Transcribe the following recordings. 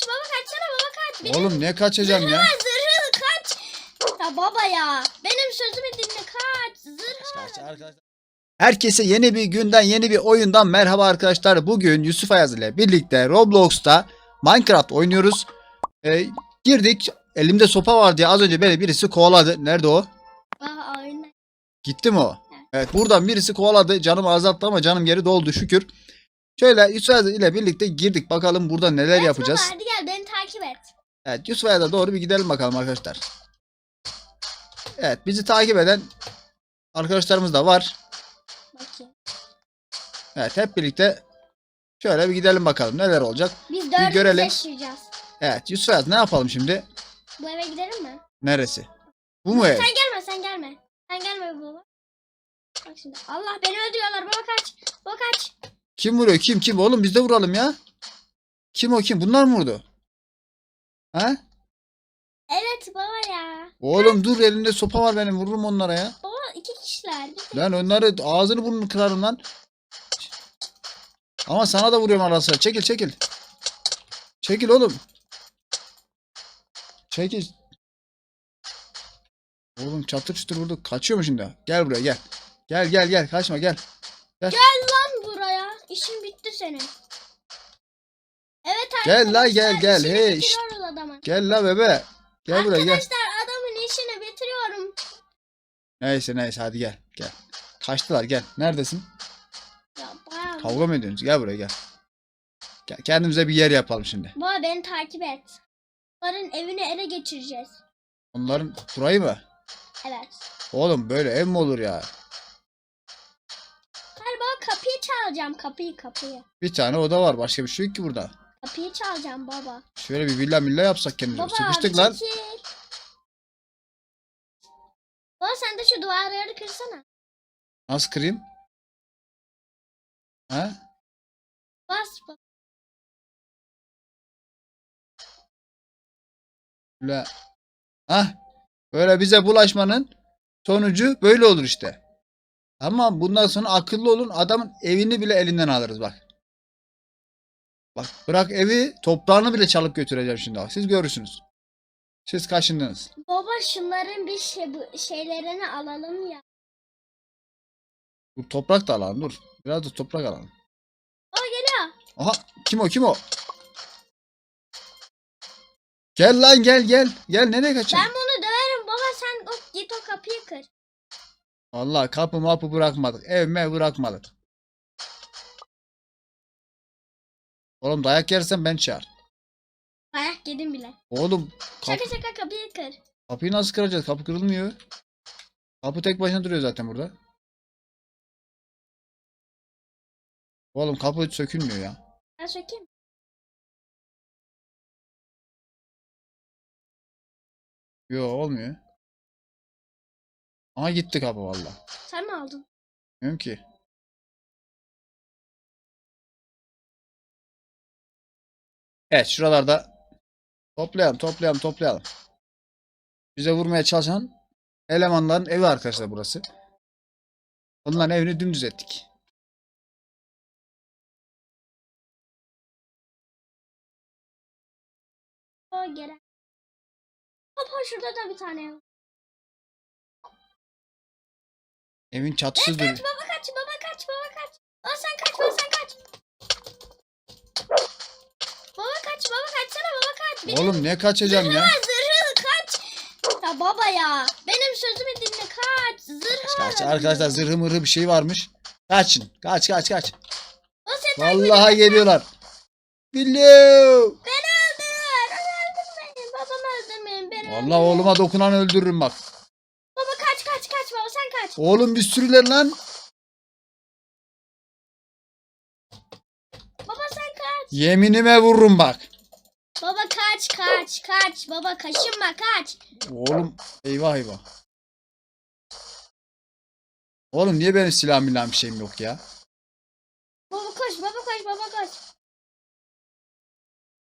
kaç baba kaçsana baba kaç. Benim Oğlum ne kaçacağım ya? zırhı kaç. Ya baba ya. Benim sözümü dinle kaç. Zırhı. Herkese yeni bir günden yeni bir oyundan merhaba arkadaşlar. Bugün Yusuf Ayaz ile birlikte Roblox'ta Minecraft oynuyoruz. Ee, girdik. Elimde sopa var diye az önce beni birisi kovaladı. Nerede o? Aa oyun. Gitti mi o? Evet buradan birisi kovaladı. Canımı azalttı ama canım geri doldu şükür. Şöyle Yusuf Ayaz ile birlikte girdik. Bakalım burada neler Evet yapacağız. Baba hadi gel beni takip et. Evet Yusuf Ayaz'a doğru bir gidelim bakalım arkadaşlar. Evet bizi takip eden arkadaşlarımız da var. Bakayım. Evet hep birlikte şöyle bir gidelim bakalım neler olacak. Biz dördümüz görelim. yaşayacağız. Evet Yusuf Ayaz ne yapalım şimdi? Bu eve gidelim mi? Neresi? Bu mu ev? Sen gelme sen gelme. Sen gelme baba. Bak şimdi. Allah beni öldürüyorlar. Baba kaç. Baba kaç. Kim vuruyor? Kim kim? Oğlum biz de vuralım ya. Kim o kim? Bunlar mı vurdu? Ha? Evet baba ya. Oğlum dur elinde sopa var benim vururum onlara ya. Baba iki kişiler. Lan onları ağzını burnunu kırarım lan. Ama sana da vuruyorum arası. Çekil çekil. Çekil oğlum. Çekil. Oğlum çatır çutur vurdu. Kaçıyor mu şimdi? Gel buraya gel. Gel gel gel kaçma gel. lan buraya. Senin. Evet Gel la, arkadaşlar. gel, gel. Hey, adamın. Gel la bebe. Gel buraya gel. Arkadaşlar adamın işini bitiriyorum. Neyse neyse hadi gel. Gel. Kaçtılar gel. Neredesin? Ya bayağı. Kavga mı ediyorsunuz? Gel buraya gel. Gel kendimize bir yer yapalım şimdi. Baba beni takip et. Onların evini ele geçireceğiz. Onların burayı mı? Evet. Oğlum böyle ev mi olur ya? Çalacağım. Kapıyı kapıyı. Bir tane oda var. Başka bir şey yok ki burada. Kapıyı çalacağım baba. Şöyle bir villa milla yapsak kendimize. Baba Sıkıştık lan. çekil. Baba sen de şu duvarları kırsana. Nasıl kırayım? Ha? Bas baba. Böyle. Hah. Böyle bize bulaşmanın sonucu böyle olur işte. Ama bundan sonra akıllı olun. Adamın evini bile elinden alırız bak. Bak bırak evi toprağını bile çalıp götüreceğim şimdi. bak. Siz görürsünüz. Siz kaşındınız. Baba şunların bir şey bu şeylerini alalım ya. Bu toprak da alalım dur. Biraz da toprak alalım. Baba geliyor. Aha kim o kim o? Gel lan gel gel. Gel nereye kaçıyorsun? Ben bunu döverim baba sen o, git o kapıyı kır. Vallahi kapı mapı bırakmadık. Ev mev bırakmadık. Oğlum dayak yersen ben çağır. Ayak yedim bile. Oğlum kap- Şaka şaka kapıyı kır. kapıyı nasıl kıracağız? Kapı kırılmıyor. Kapı tek başına duruyor zaten burada. Oğlum kapı hiç sökülmüyor ya. Ben sökeyim. Yo olmuyor. Aha gitti kapı vallahi. Sen mi aldın? Bilmiyorum ki. Evet şuralarda toplayalım toplayalım toplayalım. Bize vurmaya çalışan elemanların evi arkadaşlar burası. Onların evini dümdüz ettik. O gelen. Baba şurada da bir tane ev. Evin çatısı duruyor. Kaç baba kaç baba kaç baba kaç. Baba sen kaç baba sen kaç. Baba kaç baba kaçsana baba kaç. Benim Oğlum ne kaçacağım ya? zırhı zırhı kaç. Ya baba ya. Benim sözümü dinle kaç. Zırhı Kaç var. arkadaşlar zırhı mırhı bir şey varmış. Kaçın. Kaç kaç kaç. Vallahi geliyorlar. Billo. Beni öldür. Öldürmeyin. Babamı öldürmeyin. Beni Vallahi öldürmeyin. oğluma dokunan öldürürüm bak. Baba kaç kaç kaç baba sen kaç. Oğlum bir sürüler lan. Baba sen kaç. Yeminime vururum bak. Baba kaç kaç kaç. Baba kaşınma kaç. Oğlum eyvah eyvah. Oğlum niye benim silah milah bir şeyim yok ya? Baba koş baba koş baba koş.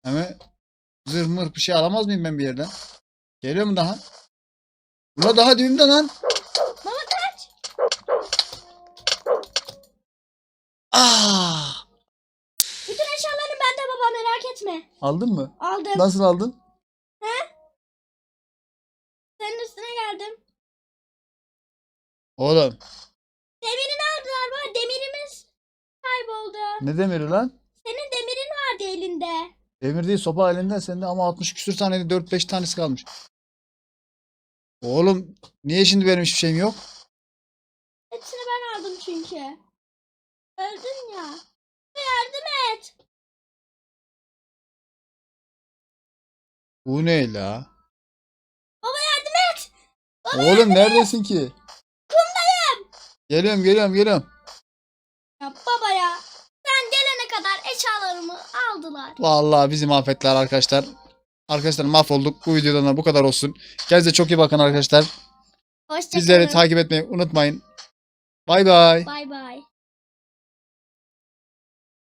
Hemen zırh mırh bir şey alamaz mıyım ben bir yerden? Geliyor mu daha? Ula daha düğümde lan. Ah! Bütün eşyalarım bende baba merak etme. Aldın mı? Aldım. Nasıl aldın? Senin üstüne geldim. Oğlum Demirini aldılar baba. Demirimiz kayboldu. ne demiri lan? Senin demirin vardı elinde. Demir değil sopa elinden sende ama 60 küsür tane 4-5 tanesi kalmış. Oğlum niye şimdi benim hiçbir şeyim yok? Hepsini ben aldım çünkü. Öldün ya. Yardım et. Bu ne la? Baba yardım et. Oğlum neredesin ki? Kumdayım. Geliyorum geliyorum geliyorum. Ya baba ya. Sen gelene kadar eşyalarımı aldılar. Vallahi bizi mahvettiler arkadaşlar. Arkadaşlar mahvolduk. Bu videodan da bu kadar olsun. Kendinize çok iyi bakın arkadaşlar. Hoşçakalın. Bizleri takip etmeyi unutmayın. Bay bay. Bay bay.